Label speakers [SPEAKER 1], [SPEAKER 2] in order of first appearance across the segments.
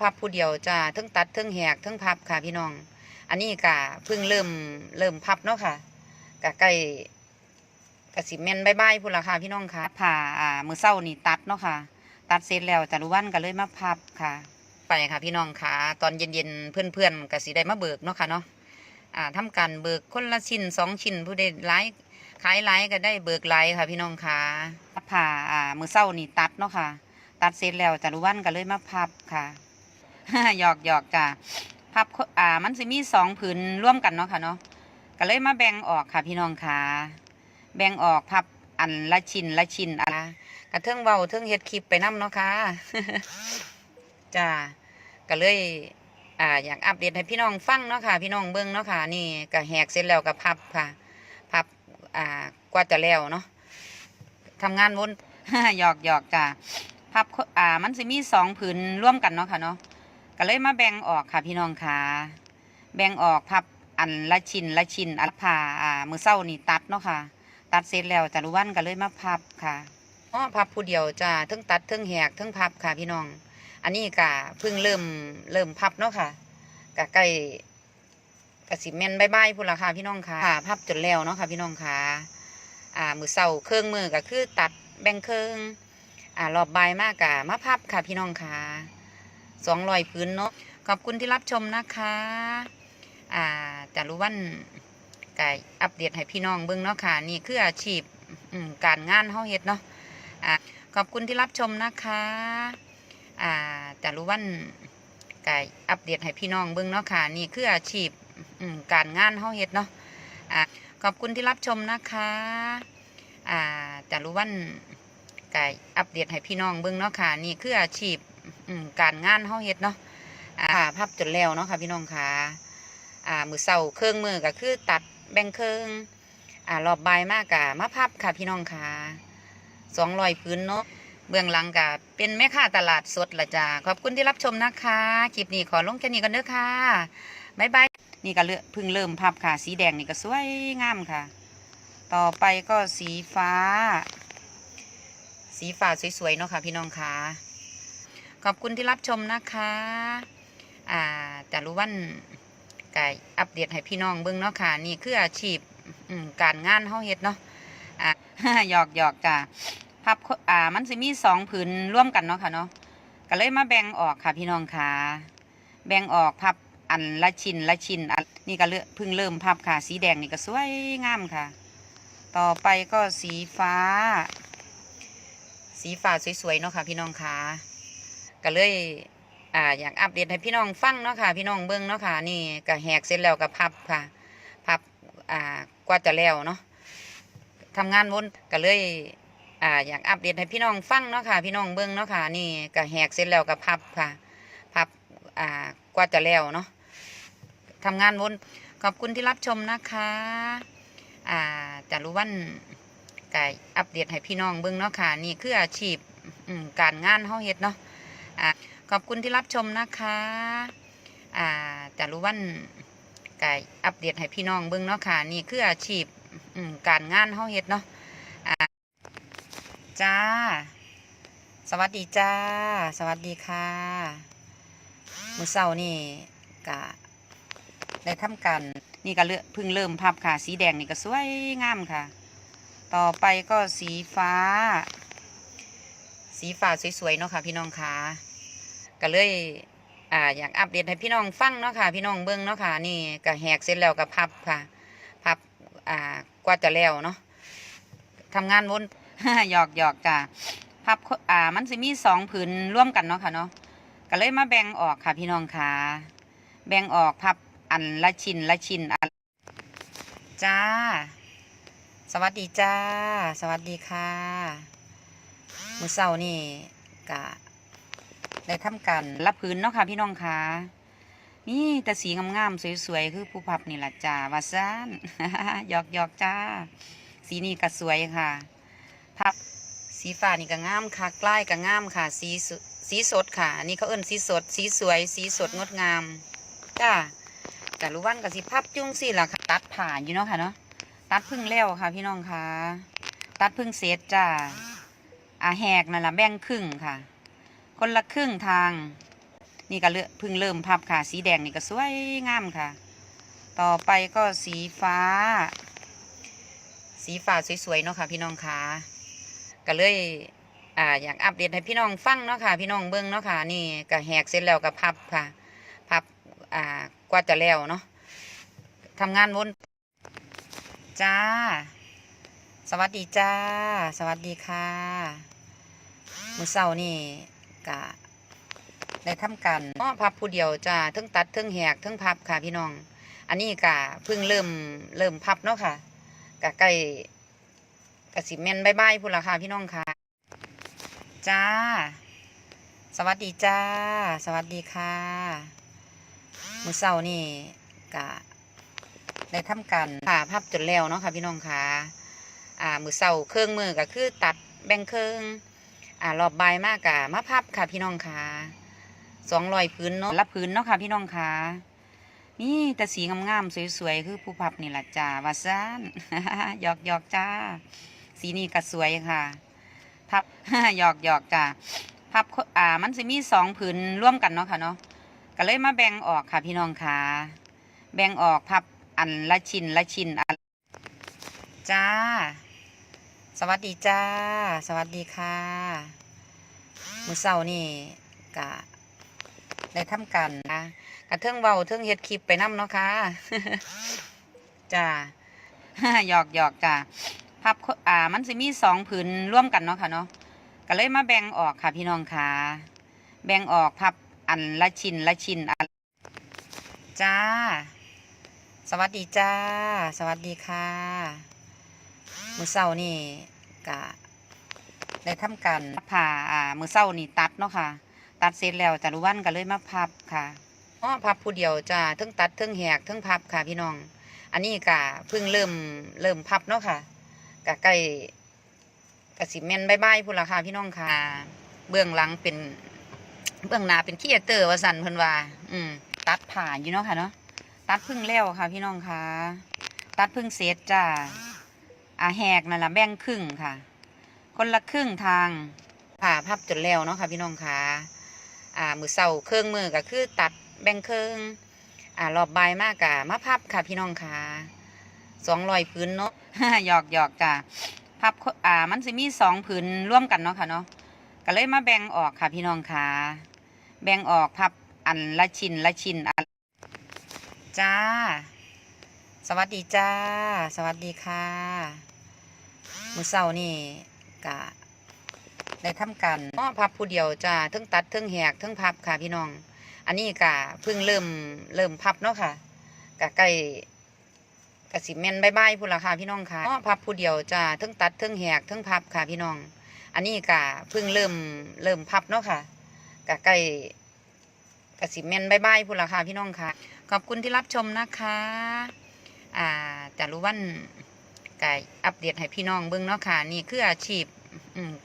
[SPEAKER 1] พับผู้เดียวจ้าทั้งตัดทั้งแหกทั้งพับค่ะพี่น้อง อันนี้กะเพิ่งเริ่มเริ่มพับเนาะค่ะกะใกล้กะสิแม่นบายบพุ่นละค่ะ พี่น้องค่ะผ่าอ่ามือเศร้านี่ตัดเนาะค่ะ ตัดเสร็จแล้วจารุวันก็เลยมาพับค่ะไปค่ะพี่น้องค่ะตอนเย็นๆเพื่อนๆก็สิได้มาเบิกเนาะค่ะเนาะอ่าทำการเบิกคนละชิ้นสองชิ้นผู้ใดหลายขายหลายก็ได้เบิกหลายค่ะพี่น้องค่ะผ่าอ่ามือเศร้านี่ตัดเนาะค่ะตัดเสร็จแล้วจารุวันก็เลยมาพับค่ะ หยอกหยอกจ้ะพับอ่ามันสิมีสองผืนร่วมกันเนาะค่ะเนาะก็เลยมาแบ่งออกค่ะพี่น้องค่ะ แบ่งออกพับอันละชิ้นละชิ้นอะกระเทิงเว้าเทิงเฮ็ดคลิปไปนํเนาะค่ะจ้าก็เลยอ่าอยากอัปเดตให้พี่น้องฟังเนาะค่ะ พี่น้องเบิ่งเนาะค่ะ นี่ก็แหกเสร็จแล้วก็พับค่ะ พับอ่ากว่าจะแล้วเนาะทำงานวนหยอกหยอกจ้ะพับอ่ามันสิมีสองผืนร่วมกันเนาะค่ะเนาะ ก็เลยมาแบ่งออกค่ะพี่น้องค่ะ แบ่งออกพับอันละชิ้นละชิ้นอันผ่าอ่ามือเศร้านี่ตัดเนาะค่ะ ตัดเสร็จแล้วจารุวันก็เลยมาพับค่ะอ๋อพับผู้เดียวจ้าทั้งตัดทั้งแหกทั้งพับค่ะพี่น้อง อันนี้กะเพิ่งเริ่มเริ่มพับเนาะค่ะกะใกล้กะสิแม่นบายบพุ่นละค่ะพี่น้องค่ะพับจนแล้วเนาะค่ะพี่น้องค่ะอ่ามือเศร้าเครื่องมือก็คือตัดแบ่งเครื่องอ่ารอบใบมากกะมาพับค่ะพี่น้องค่ะ สองรอยพื้นเนาะขอบคุณที่รับชมนะคะอ่าจารุวันไก่อัปเดตให้พี่น้องเบิ่งเนาะค่ะ นี่คืออาชีพการงานเฮาเฮ็ดเนาะอ่าขอบคุณที่รับชมนะคะอ่าจารุวันไก่อัปเดตให้พี่น้องเบิ่งเนาะค่ะ นี่คืออาชีพการงานเฮาเฮ็ดเนาะอ่าขอบคุณที่รับชมนะคะอ่าจารุวันไก่อัปเดตให้พี่น้องเบิ่งเนาะค่ะ นี่คืออาชีพ อืมการงานเฮาเฮ็ดเนาะอ่าพับจนแล้วเนาะค่ะพี่น้องค่ะอ่ามือเศร้าเครื่องมือก็คือตัดแบ่งเครื่องอ่ารอบบ่ายมากกะมาพับค่ะพี่น้องค่ะสองรอยพื้นเนาะเบื้องหลังกะเป็นแม่ค้าตลาดสดละจ้าขอบคุณที่รับชมนะคะคลิปนี้ขอลงแค่นี้กันเด้อค่ะบ๊ายบายนี่ก็เลือกพิ่งเริ่มพับค่ะ สีแดงนี่ก็สวยงามค่ะ ต่อไปก็สีฟ้า สีฟ้าสวยๆเนาะค่ะพี่น้องค่ะ ขอบคุณที่รับชมนะคะ อ่าจารุวันไก่อัปเดตให้พี่น้องเบิ่งเนาะค่ะ นี่คืออาชีพการงานเฮาเฮ็ดเนาะอ่าหยอกหยอกจ้ะพับอ่ามันสิมีสองผืนร่วมกันเนาะค่ะเนาะก็เลยมาแบ่งออกค่ะพี่น้องค่ะ แบ่งออกพับอันละชิ้นละชิ้นอันนี่ก็เลือกเพิ่งเริ่มพับค่ะ สีแดงนี่ก็สวยงามค่ะ ต่อไปก็สีฟ้า สีฟ้าสวยๆเนาะค่ะพี่น้องค่ะ ก็เลยอ่าอยากอัปเดตให้พี่น้องฟังเนาะค่ะ พี่น้องเบิ้งเนาะค่ะ นี่ก็แหกเสร็จแล้วก็พับค่ะ พับอ่ากว่าจะแล้วเนาะทำงานวนก็เลยอ่าอยากอัปเดตให้พี่น้องฟังเนาะค่ะ พี่น้องเบิ้งเนาะค่ะ นี่ก็แหกเสร็จแล้วก็พับค่ะ พับอ่ากว่าจะแล้วเนาะทำงานวนขอบคุณที่รับชมนะคะอ่าจารุวันไก่อัปเดตให้พี่น้องเบิ้งเนาะค่ะ นี่คืออาชีพการงานเฮาเฮ็ดเนาะ ขอบคุณที่รับชมนะคะอ่าจารุวันไก่อัปเดตให้พี่น้องเบิ่งเนาะค่ะ นี่คืออาชีพการงานเฮาเฮ็ดเนาะอ่าจ้า สวัสดีจ้า สวัสดีค่ะมื้อเช้านี่ก็ได้ทำการนี่ก็เลือกเพิ่งเริ่มพับค่ะ สีแดงนี่ก็สวยงามค่ะ ต่อไปก็สีฟ้า สีฟ้าสวยๆเนาะค่ะ พี่น้องค่ะ ก็เลยอ่าอยากอัปเดตให้พี่น้องฟังเนาะค่ะ พี่น้องเบิ่งเนาะค่ะ นี่ก็แหกเสร็จแล้วก็พับค่ะ พับอ่ากว่าจะแล้วเนาะทำงานวนหยอกหยอกจ้ะพับอ่ามันสิมีสองผืนร่วมกันเนาะค่ะเนาะก็เลยมาแบ่งออกค่ะ พี่น้องค่ะ แบ่งออกพับอันละชิ้นละชิ้นอันจ้า สวัสดีจ้า สวัสดีค่ะมื้อเช้านี่กะ ได้ทำการรับพื้นเนาะค่ะพี่น้องค่ะนี่แต่สีงามๆสวยๆคือผู้พับนี่แหละจ้าวาซานหยอกหยอกจ้า สีนี่ก็สวยค่ะ พับสีฟ้านี่ก็งามค่ะใกล้ก็งามค่ะ สีสีสดค่ะอันนี่เขาเอิ้นสีสด สีสวย สีสดงดงามจ้าแต่รู้วันกับสีพับจุ้งสิล่ะค่ะ ตัดผ่านอยู่เนาะค่ะเนาะตัดพึ่งแล้วค่ะ พี่น้องค่ะ ตัดพึ่งเศษจ้าอาแหกนั่นละแบ่งครึ่งค่ะ คนละครึ่งทาง นี่ก็เลือเพิ่งเริ่มพับค่ะ สีแดงนี่ก็สวยงามค่ะ ต่อไปก็สีฟ้า สีฟ้าสวยๆเนาะค่ะ พี่น้องค่ะก็เลยอ่าอยากอัปเดตให้พี่น้องฟังเนาะค่ะ พี่น้องเบิ้งเนาะค่ะ นี่ก็แหกเสร็จแล้วก็พับค่ะ พับอ่ากว่าจะแล้วเนาะทำงานวนจ้า สวัสดีจ้า สวัสดีค่ะมือเศร้านี่ กะได้ทำกันอ้อพับผู้เดียวจ้าทั้งตัดทั้งแหกทั้งพับค่ะพี่น้อง อันนี้กะเพิ่งเริ่มเริ่มพับเนาะค่ะกะใกล้กะสิแม่นบายบายพูดละค่ะพี่น้องค่ะ จ้า สวัสดีจ้า สวัสดีค่ะมือเศร้านี่กะได้ทำกันค่ะพับจนแล้วเนาะค่ะพี่น้องค่ะ อ่า มือเศร้าเครื่องมือก็คือตัดแบ่งเครื่อง อ่ารอบใบมากกะมาพับค่ะพี่น้องค่ะสองรอยพื้นเนาะละพื้นเนาะค่ะพี่น้องค่ะนี่แต่สีงามๆสวยๆคือผู้พับนี่แหละจ้าวาซานหยอกหยอกจ้า สีนี้ก็สวยค่ะ พับหยอกหยอกจ้าพับอ่ามันจะมีสองผืนร่วมกันเนาะค่ะเนาะก็เลยมาแบ่งออกค่ะพี่น้องค่ะ แบ่งออกพับอันละชิ้นละชิ้นอันจ้า สวัสดีจ้า สวัสดีค่ะ มือเศร้านี่กะได้ทำกันนะกะเทิงเบาเทิงเฮ็ดคลิปไปน้ำเนาะค่ะจ้าหยอกหยอกจ้าพับอ่ามันจะมีสองผืนร่วมกันเนาะค่ะเนาะก็เลยมาแบ่งออกค่ะพี่น้องค่ะ แบ่งออกพับอันละชิ้นละชิ้นอันจ้า สวัสดีจ้า สวัสดีค่ะมือเศร้านี่ กะได้ทำกันผ่าอ่ามือเศร้านี่ตัดเนาะค่ะ ตัดเสร็จแล้วจารุวันก็เลยมาพับค่ะอ๋อพับผู้เดียวจ้าทั้งตัดทั้งแหกทั้งพับค่ะพี่น้อง อันนี้กะเพิ่งเริ่มเริ่มพับเนาะค่ะกะใกล้กะสิแม่นบายบายพูดละค่ะพี่น้องค่ะ เบื้องหลังเป็นเบื้องหน้าเป็นขี้เตอร์วสันเพิ่นว่า อืม ตัดผ่านอยู่เนาะค่ะเนาะตัดพึ่งแล้วค่ะ พี่น้องค่ะ ตัดพึ่งเศษจ้า อาแหกนั่นแหละแบ่งครึ่งค่ะ คนละครึ่งทางผ่าพับจนแล้วเนาะค่ะพี่น้องคะอ่ามือเสาเครื่องมือก็คือตัดแบ่งครึ่งอ่ารอบใบมากกะมาพับค่ะพี่น้องคะสองรอยพื้นเนาะหยอกหยอกจ้าพับอ่ามันจะมีสองผืนร่วมกันเนาะค่ะเนาะก็เลยมาแบ่งออกค่ะพี่น้องคะแบ่งออกพับอันละชิ้นละชิ้นอันจ้า สวัสดีจ้า สวัสดีค่ะมือเศร้านี่กะได้ทำกันอ้อพับผู้เดียวจ้าทั้งตัดทั้งแหกทั้งพับค่ะพี่น้อง อันนี้กะเพิ่งเริ่มเริ่มพับเนาะค่ะกะใกล้กะสิแม่นบายบายพูดละค่ะพี่น้องค่ะอ้อพับผู้เดียวจ้าทั้งตัดทั้งแหกทั้งพับค่ะพี่น้อง อันนี้กะเพิ่งเริ่มเริ่มพับเนาะค่ะกะใกล้กะสิแม่นบายบายพูดละค่ะพี่น้องค่ะ ขอบคุณที่รับชมนะคะ อ่าแต่รู้วันกายอัปเดตให้พี่น้องเบิ่งเนาะค่ะ นี่คืออาชีพ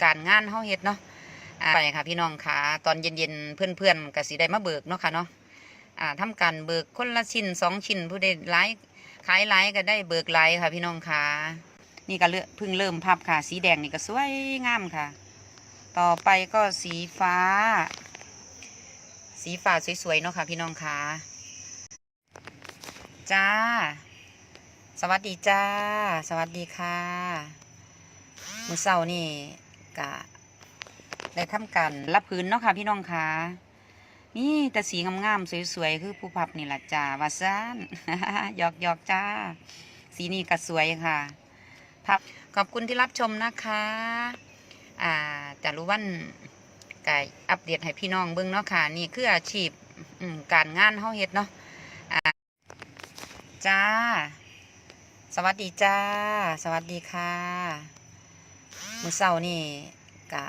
[SPEAKER 1] การงานเฮาเฮ็ดเนาะไปค่ะพี่น้องค่ะ ตอนเย็นๆเพื่อนๆก็สิได้มาเบิกเนาะค่ะเนาะอ่าทำการเบิกคนละชิ้นสองชิ้นผู้ใดหลายขายหลายก็ได้เบิกหลายค่ะ พี่น้องค่ะ นี่ก็เลือกเพิ่งเริ่มพับค่ะ สีแดงนี่ก็สวยงามค่ะ ต่อไปก็สีฟ้า สีฟ้าสวยๆเนาะค่ะ พี่น้องค่ะจ้า สวัสดีจ้า สวัสดีค่ะ มือเศร้านี่กะได้ทำกันละพื้นเนาะค่ะพี่น้องค่ะ นี่แต่สีงามๆสวยๆคือผู้พับนี่แหละจ้าวาซานหยอกหยอกจ้า สีนี้ก็สวยค่ะพับขอบคุณที่รับชมนะคะ อ่าแต่รู้วันกายอัปเดตให้พี่น้องเบิ่งเนาะค่ะ นี่คืออาชีพการงานเฮาเฮ็ดเนาะจ้า สวัสดีจ้า สวัสดีค่ะมือเศร้านี่กะ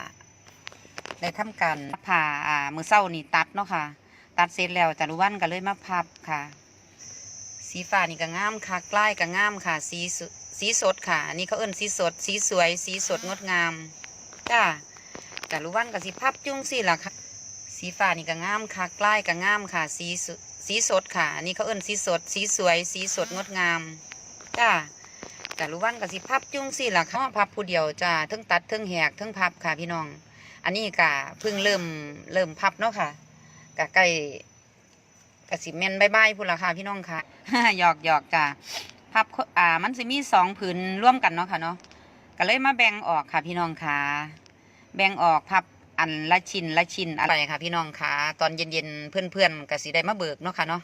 [SPEAKER 1] ได้ทำกันผ่าอ่ามือเศร้านี่ตัดเนาะค่ะ ตัดเสร็จแล้วจารุวันก็เลยมาพับค่ะ สีฟ้านี่ก็งามค่ะใกล้ก็งามค่ะ สีสีสดค่ะอันนี้เขาเอิ้นสีสด สีสวย สีสดงดงามจ้าจารุวันก็สิพับจุ้งสิล่ะค่ะ สีฟ้านี่ก็งามค่ะใกล้ก็งามค่ะ สีสีสดค่ะอันนี้เขาเอิ้นสีสด สีสวย สีสดงดงาม จ้าแต่รู้วันกับสิพับจุ้งสิล่ะค่ะพับผู้เดียวจ้าทั้งตัดทั้งแหกทั้งพับค่ะพี่น้อง อันนี้กะเพิ่งเริ่มเริ่มพับเนาะค่ะกะใกล้กะสิแม่นบายบายพุ่นละค่ะพี่น้องค่ะหยอกหยอกจ้ะพับอ่ามันสิมีสองผืนร่วมกันเนาะค่ะเนาะก็เลยมาแบ่งออกค่ะพี่น้องค่ะ แบ่งออกพับอันละชิ้นละชิ้นอะไรค่ะพี่น้องค่ะ ตอนเย็นๆเพื่อนๆก็สิได้มาเบิกเนาะค่ะเนาะ